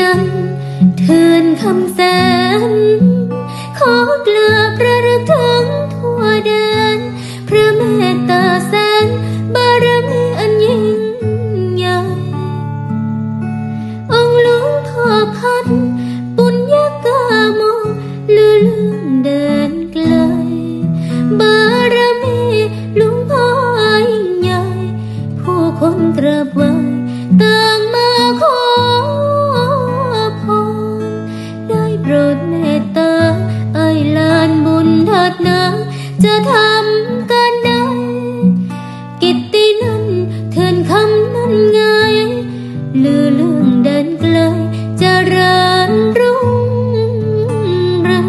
นั้นเทือนคำแสน ขอกราบระลึกถึงทั่วแดน พระเมตตาแสน บารมีอันยิ่งใหญ่ องค์หลวงพ่อพัน ปุญญากามงลือลืมเดินไกล บารมีหลวงพ่อยิ่งใหญ่ ผู้คนกราบไหว้ตา จะทำกันได้ กิตตินั้นเทินคำนั้นไงลือเรื่องเดินไกลจะเริญรุ่งเรือง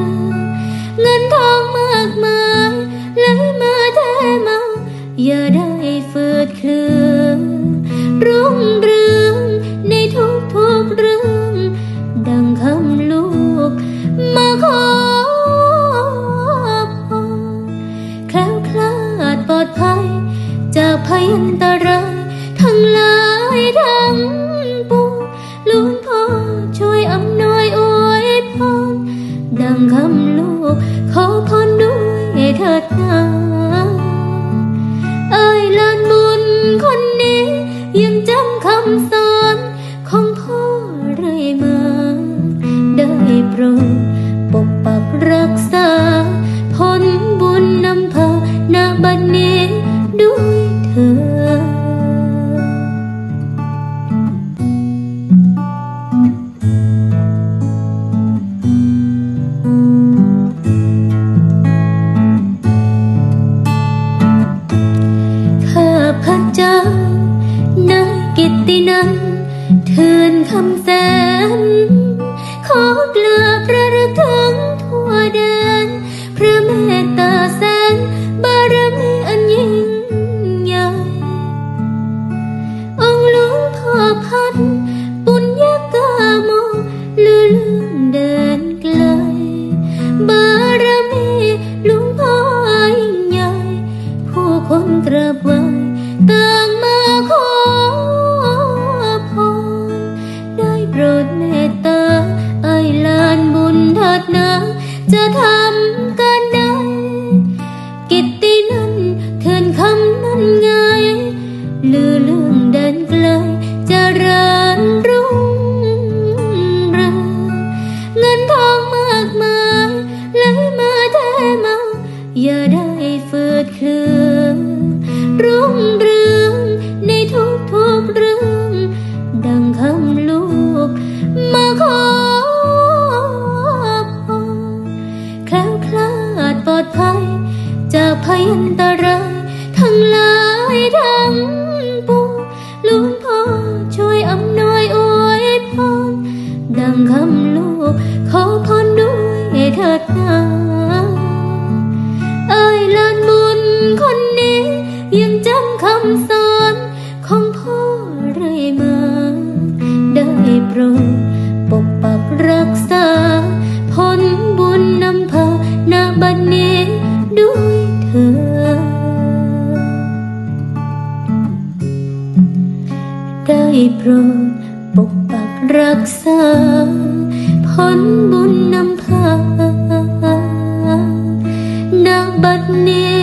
เงินทองมากมายไหลมาเทมา อย่าได้ฟืดเคลือ ตรายทั้งหลายทั้งปวงหลุนพ่อช่วยอำนวยอวยพรดังคำลูกขอพรด้วยเถิดนาเอ้ยลานบุญคนนี้ยังจำคำสอนของพ่อเรื่อยมาได้โปรดปกปักรักษา กิตตินันเทือนคำแสน ขอกราบระลึกถึงทั่วแดน พระเมตตาแสน บารมีอันยิ่งใหญ่ องค์หลวงพ่อพันปุญญากามงลือลืมเดินไกล บารมีหลวงพ่อยิ่งใหญ่ ผู้คนกราบไหว้ต่างมาข จะทำกันได้ กิตตินั้นเทินคำนั้นไงลือเรื่องเดินไกลจะเริญรุ่งเรืองเงินทองมากมายไหลมาเทมาอย่าได้ ล้วคลาดปลอดภัย จากภัยอันตราย ทั้งหลายทั้งปวงลวงพ่อช่วยอำนวยอวยพรดังคำลูกขอพรด้วยเถิดนาเอ้ยลานบุญคนนี้ ยังจำคำสอนของพ่อเรื่อยมา ได้โปรดปกปักรักษา ด้วยเถิดได้โปรดปกปักรักษาผลบุญนำพาณบัดนี้